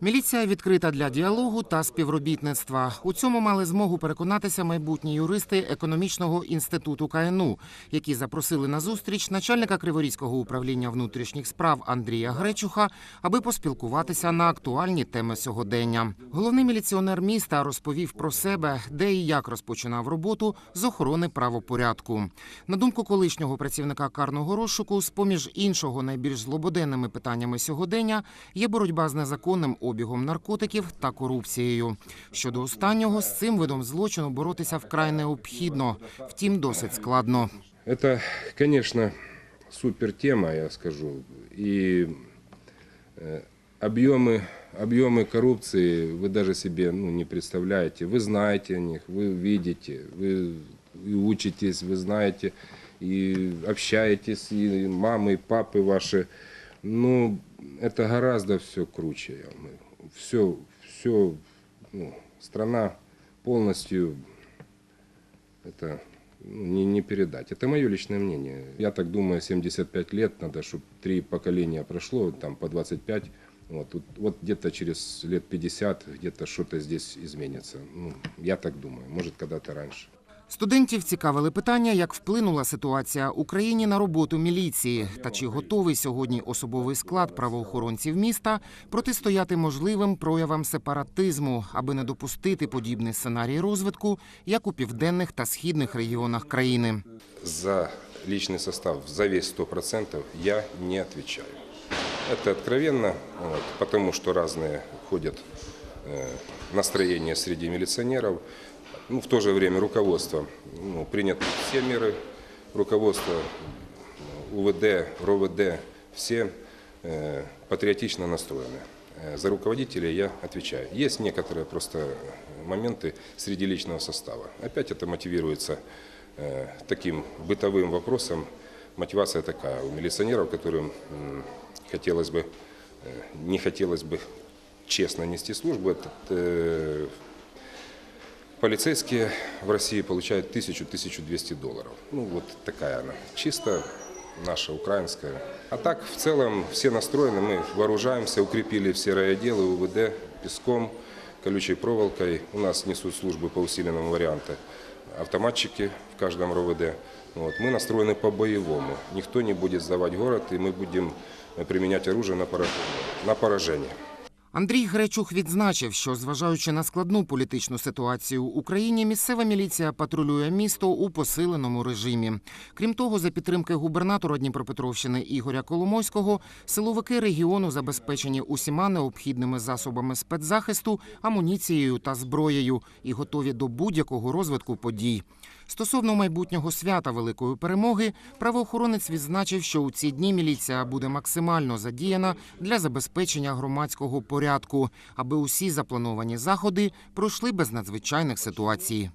Міліція відкрита для діалогу та співробітництва. У цьому мали змогу переконатися майбутні юристи економічного інституту КНУ, які запросили на зустріч начальника Криворізького управління внутрішніх справ Андрія Гречуха, аби поспілкуватися на актуальні теми сьогодення. Головний міліціонер міста розповів про себе, де і як розпочинав роботу з охорони правопорядку. На думку колишнього працівника карного розшуку, з поміж іншого найбільш злободенними питаннями сьогодення є боротьба з незаконним обігом наркотиків та корупцією. Щодо останнього, з цим видом злочину боротися вкрай необхідно, втім досить складно. Это, конечно, супер тема, я скажу. И э, объемы, объемы коррупции вы даже себе ну, не представляете. Вы знаете о них, вы видите, вы и учитесь, вы знаете, и общаетесь, и мамы, и папы ваши. Ну, это гораздо все круче. Все, все, ну, страна полностью это ну, не, не передать. Это мое личное мнение. Я так думаю, 75 лет надо, чтобы три поколения прошло, там по 25. Вот, тут- вот где-то через лет 50 где-то что-то здесь изменится. Ну, я так думаю, может когда-то раньше. Студентів цікавили питання, як вплинула ситуація в Україні на роботу міліції, та чи готовий сьогодні особовий склад правоохоронців міста протистояти можливим проявам сепаратизму, аби не допустити подібний сценарій розвитку, як у південних та східних регіонах країни. За личный состав, за весь 100% я не отвечаю. Это откровенно, вот, потому что разные ходят э, настроения среди милиционеров. Ну, в то же время руководство ну, приняты все меры, руководство УВД, РОВД, все э, патриотично настроены. Э, За руководителей я отвечаю. Есть некоторые просто моменты среди личного состава. Опять это мотивируется э, таким бытовым вопросом. Мотивация такая у милиционеров, которым м, хотелось бы, э, не хотелось бы честно нести службу. Это, э, Полицейские в России получают 1000-1200 долларов. Ну, вот такая она. Чисто наша, украинская. А так, в целом, все настроены, мы вооружаемся, укрепили все райотделы, УВД, песком, колючей проволокой. У нас несут службы по усиленному варианту. Автоматчики в каждом РОВД. Вот. Мы настроены по-боевому. Никто не будет сдавать город, и мы будем э, применять оружие на поражение. На поражение. Андрій Гречух відзначив, що зважаючи на складну політичну ситуацію в Україні, місцева міліція патрулює місто у посиленому режимі. Крім того, за підтримки губернатора Дніпропетровщини Ігоря Коломойського, силовики регіону забезпечені усіма необхідними засобами спецзахисту, амуніцією та зброєю і готові до будь-якого розвитку подій. Стосовно майбутнього свята великої перемоги, правоохоронець відзначив, що у ці дні міліція буде максимально задіяна для забезпечення громадського порядку, аби усі заплановані заходи пройшли без надзвичайних ситуацій.